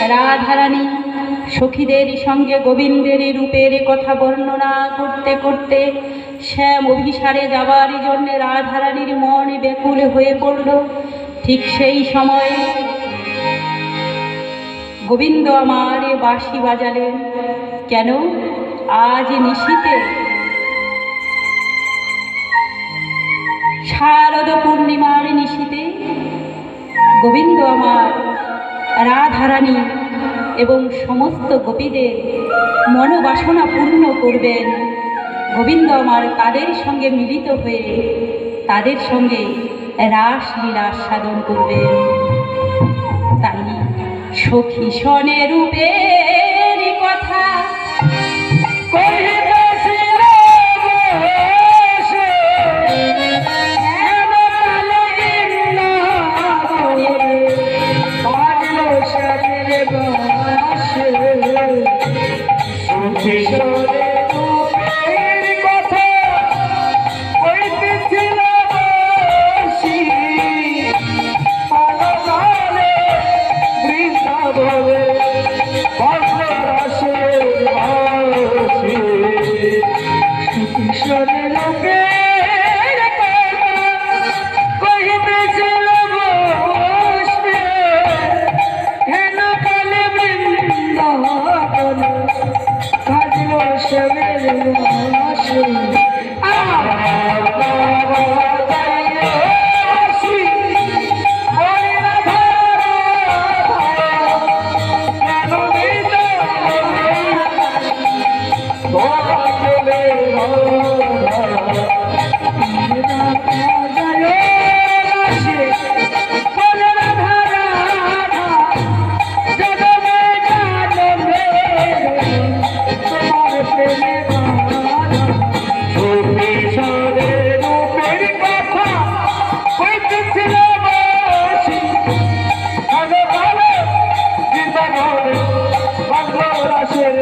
রাধারানী সখীদের সঙ্গে গোবিন্দের রূপের কথা বর্ণনা করতে করতে শ্যাম অভিসারে যাবার জন্যে রাধারানীর মন ব্যাকুল হয়ে পড়ল। ঠিক সেই সময়ে গোবিন্দ আমার বাঁশি বাজালেন। কেন? আজ নিশীতে শারদ পূর্ণিমার নিশীতে গোবিন্দ আমার রাধারানী এবং সমস্ত গোপীদের মনোবাসনা পূর্ণ করবেন। গোবিন্দ আমার তাদের সঙ্গে মিলিত হয়ে তাদের সঙ্গে রাস লীলা সাধন করবেন। তাই সখী সনে রূপের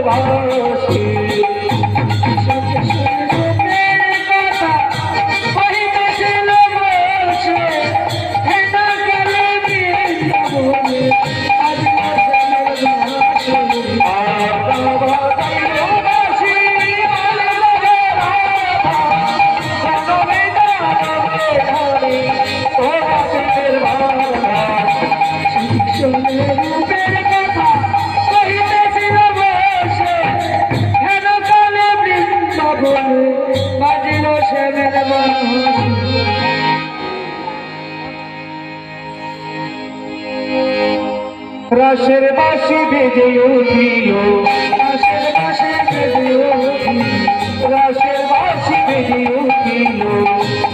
ভালোবাসি রসের বাসি বেজে উঠিল। রসের বাসি বেজে উঠিল। বাসি বেজে উঠিল।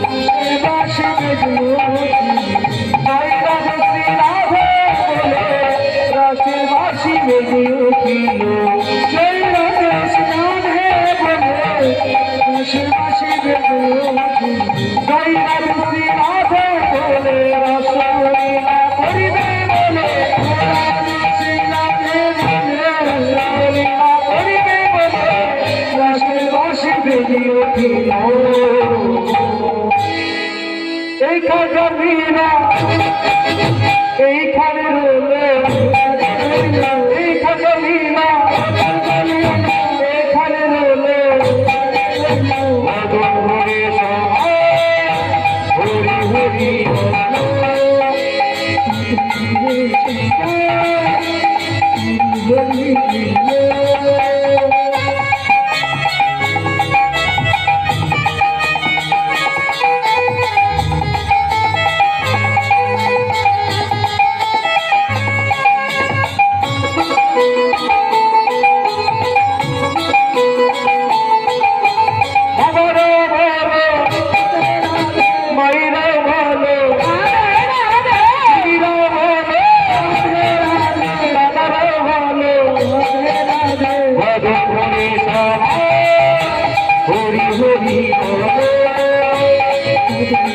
এই খাজা মীরা এইখানে রইল Thank you.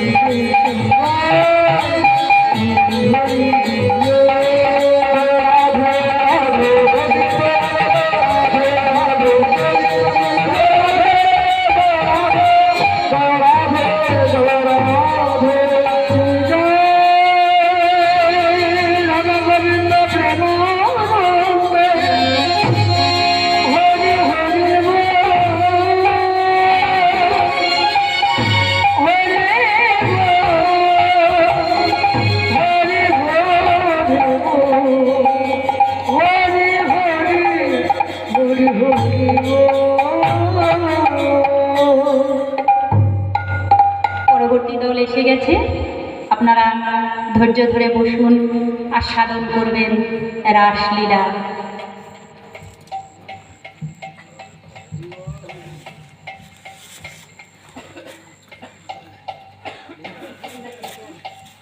দল এসে গেছে আপনারা ধৈর্য ধরে বসুন আস্বাদন করবেন রাসলীলা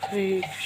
Thank.